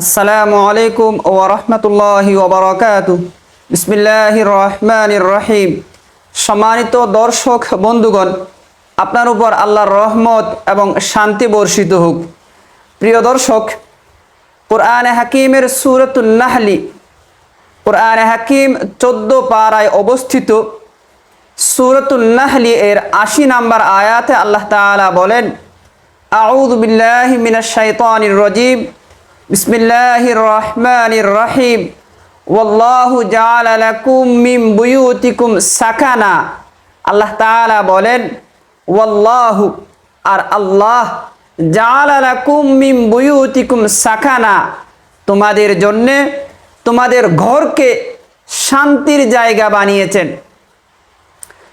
আসসালামু আলাইকুম ও রহমতুল্লাহি ওবরাকাত বিসমিল্লাহির রহমানির রহিম সম্মানিত দর্শক, বন্ধুগণ, আপনার উপর আল্লাহর রহমত এবং শান্তি বর্ষিত হোক। প্রিয় দর্শক, কোরআনে হাকিমের সুরতুল নাহলি, কোরআনে হাকিম চোদ্দ পাড়ায় অবস্থিত। সুরতুল নাহলি এর আশি নাম্বার আয়াতে আল্লাহ তাআলা বলেন, আউযু বিল্লাহি মিনাশ শাইতানির রাজিম বিসমিল্লাহির রহমানির রহিম ওয়াল্লাহু জাআলা লাকুম মিন বুয়ুতিকুম সাকানা। আল্লাহ তাআলা বলেন, ওয়াল্লাহু, আর আল্লাহ জাআলা লাকুম মিন বুয়ুতিকুম সাকানা। তোমাদের জন্যে তোমাদের ঘরকে শান্তির জায়গা বানিয়েছেন।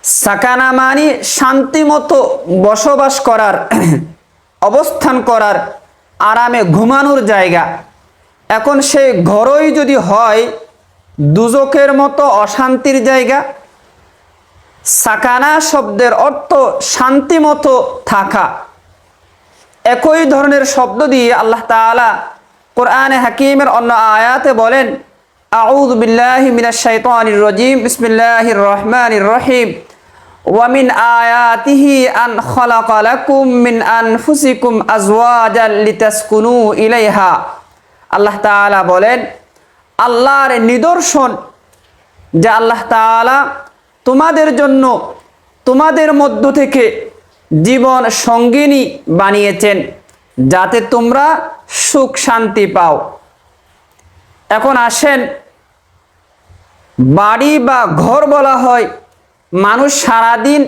সাকানা মানি শান্তিমতো বসবাস করার, অবস্থান করার আরামে ঘুমানোর জায়গা। এখন সেই ঘরই যদি হয়, দুজকের মতো অশান্তির জায়গা। সাকানা শব্দের অর্থ শান্তি মতো থাকা। একই ধরনের শব্দ দিয়ে আল্লাহ তাআলা কোরআনে হাকিমের অন্য আয়াতে বলেন, আউযু বিল্লাহি মিনাশ শাইতানির রাজিম, বিসমিল্লাহির রহমানির রহিম। ওয়ামিন আয়াতিহি আন খালাকা লাকুম মিন আনফুসিকুম আজওয়াজাল লিতাসকুনু ইলাইহা। আল্লাহ তাআলা বলেন, আল্লাহর নিদর্শন যে আল্লাহ তাআলা তোমাদের জন্য তোমাদের মধ্য থেকে জীবন সঙ্গিনী বানিয়েছেন, যাতে তোমরা সুখ শান্তি পাও। এখন আসেন, বাড়ি বা ঘর বলা হয় মানুষ সারাদিন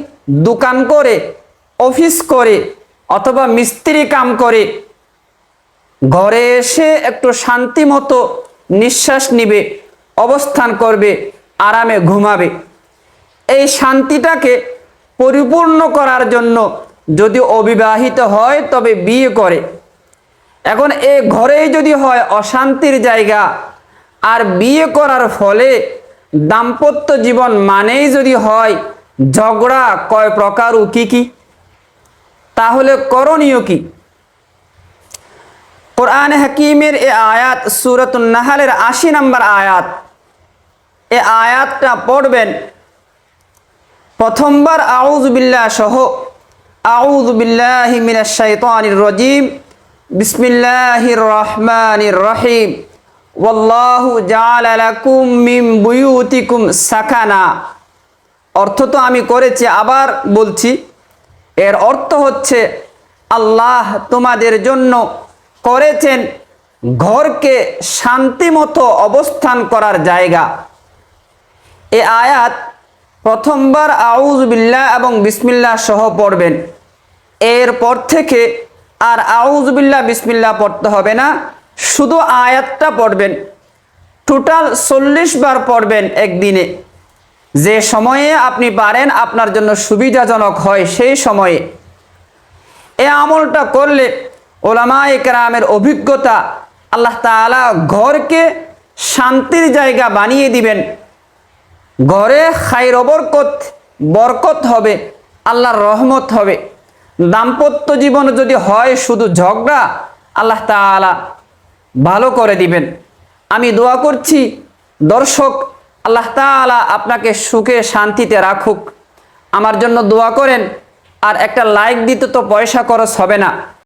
দোকান করে, অফিস করে, অথবা মিস্ত্রি কাম করে, ঘরে এসে একটু শান্তি মতো নিঃশ্বাস নিবে, অবস্থান করবে, আরামে ঘুমাবে। এই শান্তিটাকে পরিপূর্ণ করার জন্য যদি অবিবাহিত হয়, তবে বিয়ে করে। এখন এ ঘরেই যদি হয় অশান্তির জায়গা, আর বিয়ে করার ফলে দাম্পত্য জীবন মানেই যদি হয়, ঝগড়া কয় প্রকার ও কি কি? তাহলে করণীয় কি? কোরআন হাকিমের এ আয়াত সুরতুল নাহালের আশি নম্বর আয়াত, এ আয়াতটা পড়বেন। প্রথমবার আউজ বিল্লাহ সহ আউজ বিল্লাহি মিনাশ শাইতানির রাজিম, বিসমিল্লাহির রহমানির রহিম। অর্থ তো আমি করেছি, আবার বলছি, এর অর্থ হচ্ছে আল্লাহ তোমাদের জন্য করেছেন ঘরকে শান্তিমতো অবস্থান করার জায়গা। এ আয়াত প্রথমবার আউজ বিল্লাহ এবং বিসমিল্লাহ সহ পড়বেন। এরপর থেকে আর আউজ বিল্লাহ, বিসমিল্লাহ পড়তে হবে না। শুধু আয়াতটা পড়বেন টোটাল চল্লিশ বার পড়বেন একদিনে। যে সময়ে আপনি পারেন, আপনার জন্য সুবিধাজনক হয় সেই সময়ে। এ আমলটা করলে ওলামা একরামের অভিজ্ঞতা আল্লাহ তাআলা ঘরকে শান্তির জায়গা বানিয়ে দিবেন। ঘরে খাইর বরকত বরকত হবে, আল্লাহর রহমত হবে। দাম্পত্য জীবন যদি হয় শুধু ঝগড়া, আল্লাহ তাআলা ভালো করে দিবেন। আমি দোয়া করছি, দর্শক, আল্লাহ তালা আপনাকে সুখে শান্তিতে রাখুক। আমার জন্য দোয়া করেন, আর একটা লাইক দিতে তো পয়সা খরচ হবে না।